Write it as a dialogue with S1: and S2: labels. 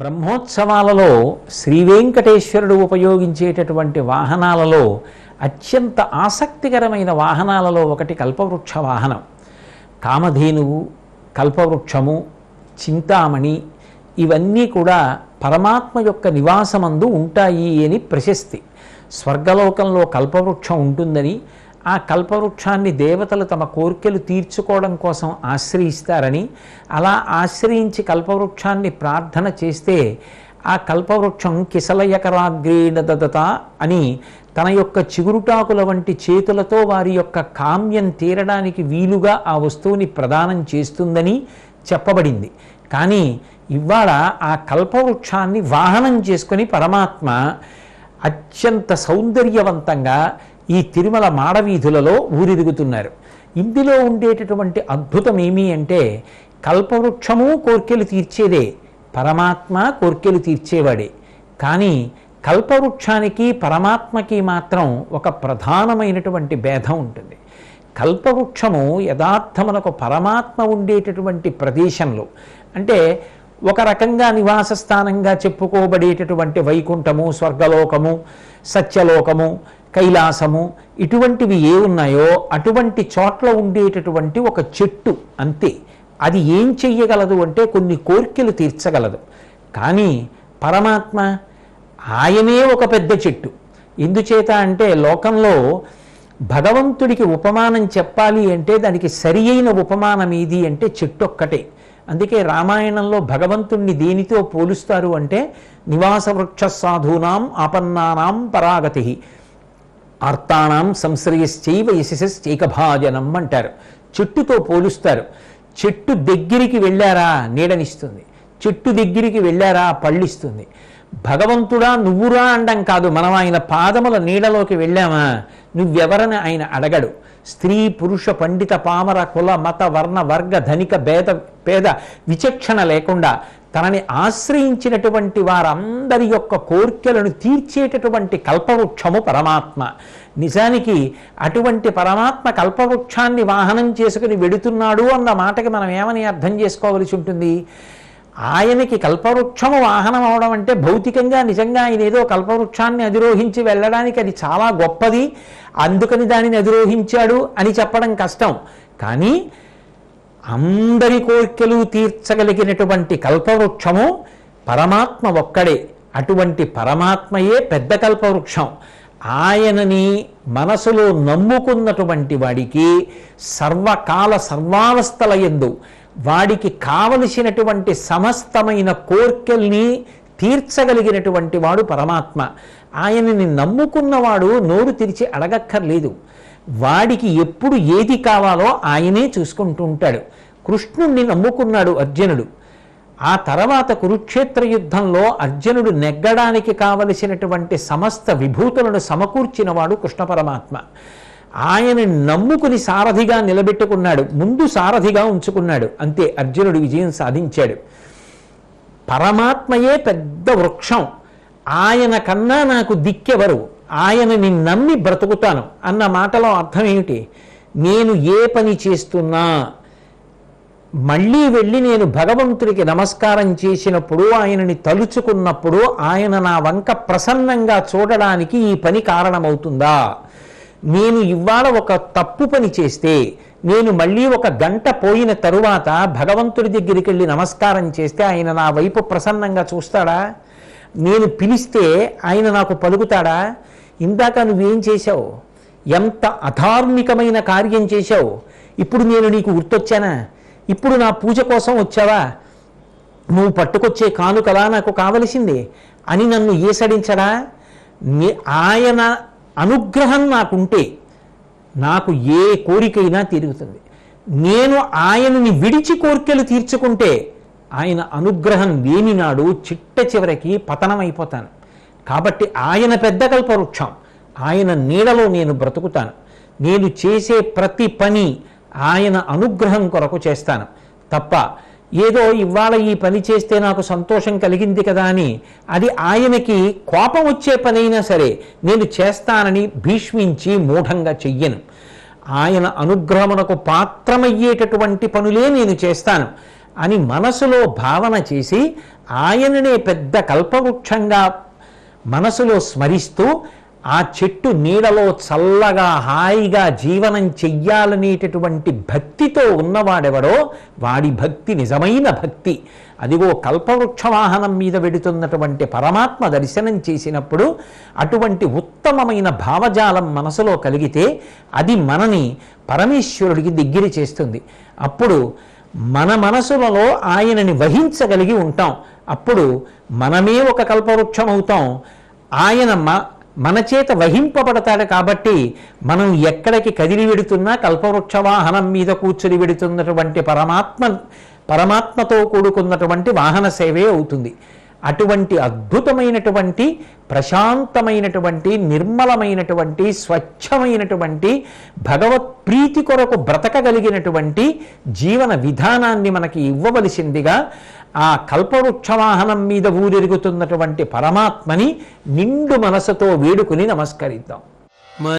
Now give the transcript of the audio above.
S1: బ్రహ్మోత్సవాలలో శ్రీవేంకటేశ్వరుడు ఉపయోగించేటటువంటి వాహనాలలో అత్యంత ఆసక్తికరమైన వాహనాలలో ఒకటి కల్పవృక్ష వాహనం. కామధేనువు కల్పవృక్షము చింతామణి ఇవన్నీ కూడా పరమాత్మ యొక్క నివాసమందు ఉంటాయి అని ప్రశస్తి. స్వర్గలోకంలో కల్పవృక్షం ఉంటుందని ఆ కల్పవృక్షాన్ని దేవతలు తమ కోరికలు తీర్చుకోవడం కోసం ఆశ్రయిస్తారని అలా ఆశ్రయించి కల్పవృక్షాన్ని ప్రార్థన చేస్తే ఆ కల్పవృక్షం కిసలయకరాగ్రేణ దదత అని తన యొక్క చిగురుటాకుల వంటి చేతులతో వారి యొక్క కామ్యం తీరడానికి వీలుగా ఆ వస్తువుని ప్రదానం చేస్తుందని చెప్పబడింది. కానీ ఇవాళ ఆ కల్పవృక్షాన్ని వాహనం చేసుకొని పరమాత్మ అత్యంత సౌందర్యవంతంగా ఈ తిరుమల మాడవీధులలో ఊరిరుగుతున్నారు ఇందులో ఉండేటటువంటి అద్భుతం ఏమి అంటే కల్పవృక్షము కోర్కెలు తీర్చేదే పరమాత్మ కోర్కెలు తీర్చేవాడే. కానీ కల్పవృక్షానికి పరమాత్మకి మాత్రం ఒక ప్రధానమైనటువంటి భేదం ఉంటుంది. కల్పవృక్షము యథార్థమునకు పరమాత్మ ఉండేటటువంటి ప్రదేశంలో అంటే ఒక రకంగా నివాస స్థానంగా చెప్పుకోబడేటటువంటి వైకుంఠము స్వర్గలోకము సత్యలోకము కైలాసము ఇటువంటివి ఏ ఉన్నాయో అటువంటి చోట్ల ఉండేటటువంటి ఒక చెట్టు అంతే. అది ఏం చెయ్యగలదు అంటే కొన్ని కోర్కెలు తీర్చగలదు. కానీ పరమాత్మ ఆయనే ఒక పెద్ద చెట్టు. ఎందుచేత అంటే లోకంలో భగవంతుడికి ఉపమానం చెప్పాలి అంటే దానికి సరి అయిన ఉపమానం ఏది అంటే చెట్టు ఒక్కటే అందుకే రామాయణంలో భగవంతుణ్ణి దేనితో పోలుస్తారు అంటే నివాస వృక్ష సాధూనాం ఆపన్నానాం పరాగతి. ఆర్తానాం సంశ్రయశ్చైవ యశశ్చైకభాజనం అంటారు. చెట్టుతో పోలుస్తారు. చెట్టు దగ్గరికి వెళ్ళారా? నీడనిస్తుంది. చెట్టు దగ్గరికి వెళ్ళారా? పళ్ళిస్తుంది. భగవంతుడా నువ్వురా అండం కాదు. మనం ఆయన పాదముల నీడలోకి వెళ్ళామా? నువ్వెవరని ఆయన అడగడు. స్త్రీ పురుష పండిత పామర కుల మత వర్ణ వర్గ ధనిక భేద పేద విచక్షణ లేకుండా తనని ఆశ్రయించినటువంటి వారందరి యొక్క కోర్కెలను తీర్చేటటువంటి కల్పవృక్షము పరమాత్మ. నిజానికి అటువంటి పరమాత్మ కల్పవృక్షాన్ని వాహనం చేసుకుని వెడుతున్నాడు అన్న మాటకి మనం ఏమని అర్థం చేసుకోవలసి ఉంటుంది? ఆయనకి కల్పవృక్షము వాహనం అవడం అంటే భౌతికంగా నిజంగా ఆయన ఏదో కల్పవృక్షాన్ని అధిరోహించి వెళ్ళడానికి అది చాలా గొప్పది. అందుకని దానిని అధిరోహించాడు అని చెప్పడం కష్టం. కానీ అందరి కోరికలు తీర్చగలిగినటువంటి కల్పవృక్షము పరమాత్మ ఒక్కడే. అటువంటి పరమాత్మయే పెద్ద కల్పవృక్షం. ఆయనని మనసులో నమ్ముకున్నటువంటి వాడికి సర్వకాల సర్వావస్థల ఎందు వాడికి కావలసినటువంటి సమస్తమైన కోర్కెల్ని తీర్చగలిగినటువంటి వాడు పరమాత్మ. ఆయనని నమ్ముకున్నవాడు నోరు తెరిచి అడగక్కర్లేదు. వాడికి ఎప్పుడు ఏది కావాలో ఆయనే చూసుకుంటూ ఉంటాడు కృష్ణుణ్ణి నమ్ముకున్నాడు అర్జునుడు. ఆ తర్వాత కురుక్షేత్ర యుద్ధంలో అర్జునుడు నెగ్గడానికి కావలసినటువంటి సమస్త విభూతులను సమకూర్చినవాడు కృష్ణ పరమాత్మ. ఆయనని నమ్ముకుని సారథిగా నిలబెట్టుకున్నాడు. ముందు సారథిగా ఉంచుకున్నాడు. అంతే అర్జునుడు విజయం సాధించాడు. పరమాత్మయే పెద్ద వృక్షం. ఆయన కన్నా నాకు దిక్కెవరు? ఆయనని నమ్మి బ్రతుకుతాను అన్న మాటలో అర్థం ఏమిటి? నేను ఏ పని చేస్తున్నా మళ్ళీ వెళ్ళి నేను భగవంతుడికి నమస్కారం చేసినప్పుడు ఆయనని తలుచుకున్నప్పుడు ఆయన నా వంక ప్రసన్నంగా చూడడానికి ఈ పని కారణమవుతుందా? నేను ఇవాళ ఒక తప్పు పని చేస్తే నేను మళ్ళీ ఒక గంట పోయిన తరువాత భగవంతుడి దగ్గరికి వెళ్ళి నమస్కారం చేస్తే ఆయన నా వైపు ప్రసన్నంగా చూస్తాడా? నేను పిలిస్తే ఆయన నాకు పలుకుతాడా? ఇందాక నువ్వేం చేశావు? ఎంత అధార్మికమైన కార్యం చేశావు? ఇప్పుడు నేను నీకు గుర్తొచ్చానా? ఇప్పుడు నా పూజ కోసం వచ్చావా? నువ్వు పట్టుకొచ్చే కానుకలా నాకు కావలసింది అని నన్ను ఏసడించడా? ఆయన అనుగ్రహం నాకుంటే నాకు ఏ కోరికైనా తీరుగుతుంది నేను ఆయనని విడిచి కోరికలు తీర్చుకుంటే ఆయన అనుగ్రహం లేని నాడు చిట్ట చివరికి పతనమైపోతాను. కాబట్టి ఆయన పెద్ద కల్పవృక్షం. ఆయన నీడలో నేను బ్రతుకుతాను. నేను చేసే ప్రతి పని ఆయన అనుగ్రహం కొరకు చేస్తాను. తప్ప ఏదో ఇవాళ ఈ పని చేస్తే నాకు సంతోషం కలిగింది కదా అని అది ఆయనకి కోపం వచ్చే పనైనా సరే నేను చేస్తానని భీష్మించి మూఢంగా చెయ్యను. ఆయన అనుగ్రహమునకు పాత్రమయ్యేటటువంటి పనులే నేను చేస్తాను అని మనసులో భావన చేసి ఆయననే పెద్ద కల్పవృక్షంగా మనసులో స్మరిస్తూ ఆ చెట్టు నీడలో చల్లగా హాయిగా జీవనం చెయ్యాలనేటటువంటి భక్తితో ఉన్నవాడెవడో వాడి భక్తి నిజమైన భక్తి. అదిగో కల్పవృక్ష వాహనం మీద వెడుతున్నటువంటి పరమాత్మ దర్శనం చేసినప్పుడు అటువంటి ఉత్తమమైన భావజాలం మనసులో కలిగితే అది మనని పరమేశ్వరుడికి దగ్గర చేస్తుంది. అప్పుడు మన మనసులలో ఆయనని వహించగలిగి ఉంటాం. అప్పుడు మనమే ఒక కల్పవృక్షం అవుతాం ఆయన మన చేత వహింపబడతాడు కాబట్టి మనం ఎక్కడికి కదిలి వెడుతున్నా కల్పవృక్ష వాహనం మీద కూర్చుని వెడుతున్నటువంటి పరమాత్మ పరమాత్మతో కూడుకున్నటువంటి వాహన సేవే అవుతుంది. అటువంటి అద్భుతమైనటువంటి ప్రశాంతమైనటువంటి నిర్మలమైనటువంటి స్వచ్ఛమైనటువంటి భగవత్ ప్రీతి కొరకు బ్రతకగలిగినటువంటి జీవన విధానాన్ని మనకి ఇవ్వవలసిందిగా ఆ కల్పవృక్షవాహనం మీద ఊరెరుగుతున్నటువంటి పరమాత్మని నిండు మనసుతో వేడుకుని నమస్కరిద్దాం.